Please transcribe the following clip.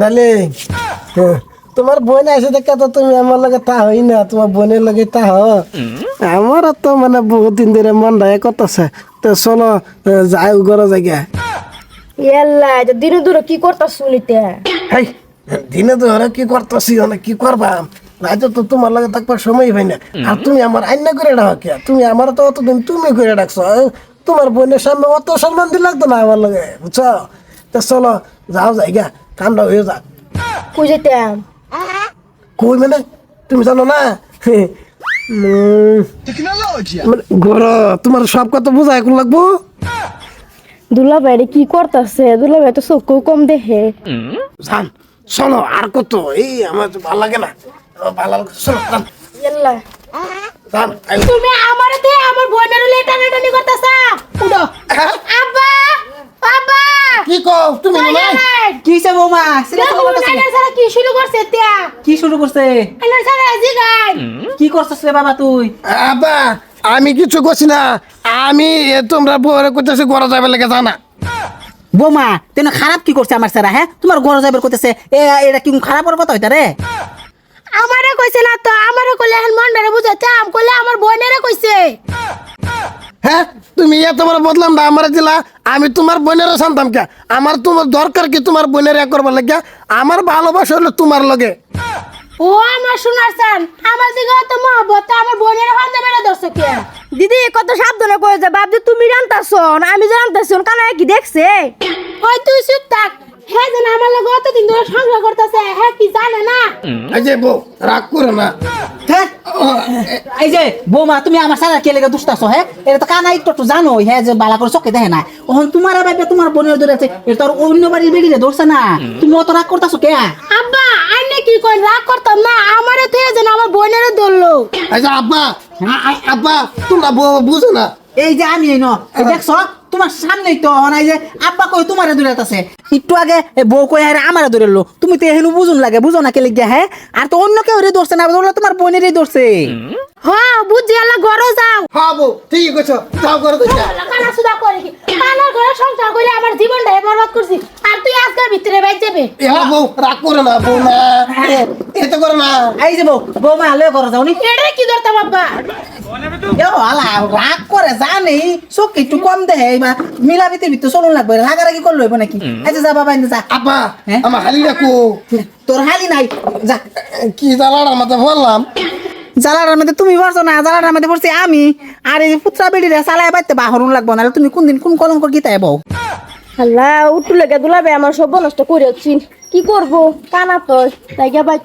তাহলে তোমার বোন আছে দেখা তো তুমি আমার লগে তা হই না তোমার বোনের লগে তা হ আমার তো মানে বহুত দিন ধরে মন রায় করতেছে। তো চলো যাই ঘরে জায়গা ইয়াল্লা দিনে দূরে কি করতা শুনিতে? হাই দিনে কি করতেছি অনেক কি করবা? রাজা তো তোমার লগে থাকবার সময় হয় না। আর তুমি আমার আইনা করে ডাক কে? তুমি আমার তো অতদিন তুমি করে ডাকছো তোমার বোনের সামনে অত সম্মান লাগতো না আমার লগে বুঝছ? তো চলো যাও জায়গা ঠান্ডা হয়ে যাক কই যেতাম কই মানে তুমি জানো না ঘর তোমার সব কথা বোঝা এখন লাগবো দুলা ভাই কি করতাছে দুলা ভাই তো চোখ কম দেখে জান চলো আর কত এই আমার ভালো লাগে না ভালো লাগে চলো জান তুমি আমারে তে আমার বোনের লে টানাটানি করতাছা উড়ো হ্যাঁ? আব্বা আব্বা কি কও তুমি কি হইছে বৌমা? কি শুরু করছে তিয়া কি শুরু করছে? কি করছিস রে বাবা তুই? আবা আমি কিছু করছি না। আমি এ তোমরা বউরে করতেছি ঘরে যাবে লেগে জানা বৌমা তেন খারাপ কি করছে আমার সারা হ্যাঁ? তোমার ঘর যাবার করতেছে এ এটা কি খারাপের কথা হইতা রে? আমারে কইছে না তো আমারে কইলে এখন মন্ডারে বুঝাতে আম কইলে আমার বোনেরে কইছে। হ্যাঁ? তুমি এত বড় বদলাম না আমার দিলা। আমি তোমার বোনের শান্তাম কে? আমার তোমার দরকার কি তোমার বোনের এক করবার লাগে? আমার ভালোবাসা হলো তোমার লগে। ও আমার চান। আমার দিকে তো মহব্বত আমার বোনের হাতে মেরে ধরছে কে? দিদি কত সাবধানে কয়ে যা বাপ যে তুমি জানতাছ আমি জানতাছ কানা কি দেখছে? ওই তুই চুপ থাক। হ্যাঁ জান আমার লগে অতদিন ধরে সংসার করতেছে হ্যাঁ কি জানে না? এই যে বউ রাগ করে না। এই যে বৌমা তুমি আমার সারা কে লেগে দুষ্টাছো হ্যাঁ এটা তো কানা একটু একটু জানো হ্যাঁ যে বালা করে চোখে দেখে না। ওহন তোমার ভাবে তোমার বোনের ধরে আছে এটা তো অন্য বাড়ির বেরিয়ে ধরছে না। তুমি অত রাগ করতেছো কে? আব্বা আইনে কি কই রাগ করতাম? না আমারে তুই যেন আমার বোনেরে ধরলো। এই যে আব্বা আব্বা তোমরা বুঝো না। এই যে আমি এই দেখছ? তোমার সামনেই তো নাই যে আব্বা কই তোমারে দূরে আছে একটু আগে এ বউ কই আরে আমারে দূরে লো তুমি তো এহেনু বুঝুন লাগে বুঝো না কে লিখে হ্যাঁ? আর তো অন্য কেউ রে ধরছে না বলে তোমার বোনেরই ধরছে। হ্যাঁ বুঝি আল্লাহ ঘরে যাও। হ্যাঁ বউ ঠিক আছে যাও ঘরে যাও। কানা সুদা করে কি? কানা ঘরে সংসার করে আমার জীবনটা বরবাদ করছি আর তুই আজকের ভিতরে বাইর যাবে এ হ্যাঁ বউ রাগ করে না বউ না। এত করে না। এই যে বউ বৌমা আলো ঘরে যাও নি। এটা কি ধরতাম আব্বা এ আলা রাগ করে জানি চোখ একটু কম মিলাবিতে ভিতরে চলুন লাগবে রাগারাগি করল হইব নাকি? এই যে যা বাবা ইন্দে যা আব্বা হ্যাঁ? আমার হালি রাখো তোর হালি নাই। যা। কি বললাম মধ্যে তুমি পড়ছো না জ্বালাটার মধ্যে পড়ছি আমি। আর এই পুত্রা বেড়িরে চালায় বাইতে বাহরুন লাগবো না তুমি কোন দিন কোন কলঙ্ক গীতায় বউ। আল্লাহ উঠু লেগে দুলাবে আমার সব নষ্ট করে কি করব কানা তো তাই গা বাইর